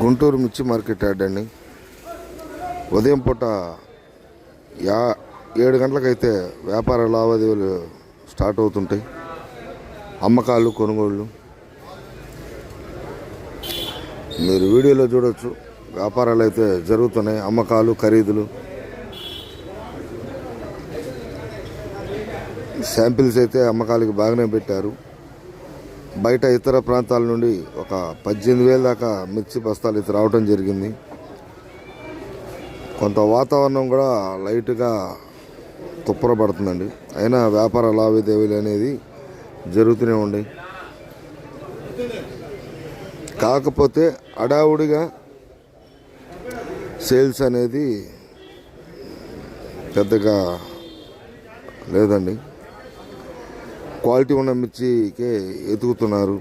గుంటూరు మిర్చి market yard అండి. ఉదయం పూట యా ఏడు గంటలకైతే వ్యాపార లావాదేవీలు స్టార్ట్ అవుతుంటాయి. అమ్మకాలు కొనుగోళ్ళు. మీరు వీడియోలో చూడవచ్చు వ్యాపారాలు అయితే జరుగుతున్నాయి. అమ్మకాలు ఖరీదులు. శాంపిల్స్ అయితే అమ్మకాలకి బాగానే పెట్టారు. బయట ఇతర ప్రాంతాల నుండి ఒక పద్దెనిమిది వేల దాకా మిర్చి బస్తాలు ఇతర రావడం జరిగింది. కొంత వాతావరణం కూడా లైట్గా తుప్పరపడుతుందండి అయినా వ్యాపార లావాదేవీలు అనేది జరుగుతూనే ఉన్నాయి. కాకపోతే అడావుడిగా సేల్స్ అనేది పెద్దగా లేదండి. క్వాలిటీ ఉన్న మిర్చికే ఎదుగుతున్నారు